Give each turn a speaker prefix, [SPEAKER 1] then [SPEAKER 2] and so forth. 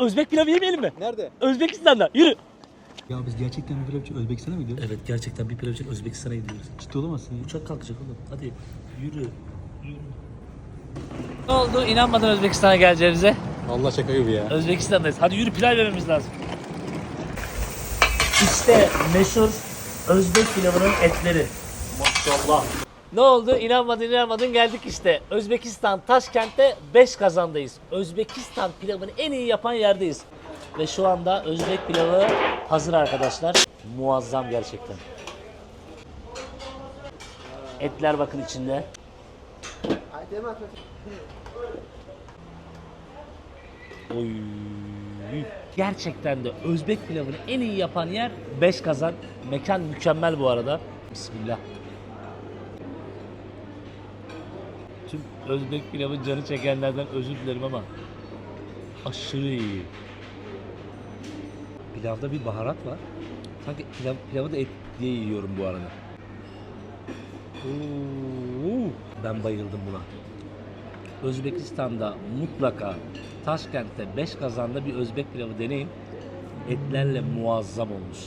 [SPEAKER 1] Özbek pilavı yemeyelim mi?
[SPEAKER 2] Nerede?
[SPEAKER 1] Özbekistan'da. Yürü.
[SPEAKER 2] Ya biz gerçekten bir pilav için Özbekistan'a mı gidiyoruz?
[SPEAKER 1] Evet gerçekten bir pilav için Özbekistan'a gidiyoruz.
[SPEAKER 2] Ciddi olamazsın ya.
[SPEAKER 1] Uçak kalkacak oğlum. Hadi yürü. Yürü. Ne oldu? İnanmadın Özbekistan'a geleceğimize.
[SPEAKER 2] Allah şaka gibi ya.
[SPEAKER 1] Özbekistan'dayız. Hadi yürü pilav yememiz lazım. İşte meşhur Özbek pilavının etleri. Maşallah. Ne oldu? İnanmadın inanmadın geldik işte. Özbekistan Taşkent'te 5 kazandayız. Özbekistan pilavını en iyi yapan yerdeyiz. Ve şu anda Özbek pilavı hazır arkadaşlar. Muazzam gerçekten. Etler bakın içinde. Oy. Gerçekten de Özbek pilavını en iyi yapan yer 5 kazan. Mekan mükemmel bu arada. Bismillah. Tüm Özbek pilavın canı çekenlerden özür dilerim ama aşırı iyi. Pilavda bir baharat var. Sanki pilav, pilavı da et diye yiyorum bu arada. Oo, ben bayıldım buna. Özbekistan'da mutlaka Taşkent'te 5 kazanda bir Özbek pilavı deneyin. Etlerle muazzam olmuş.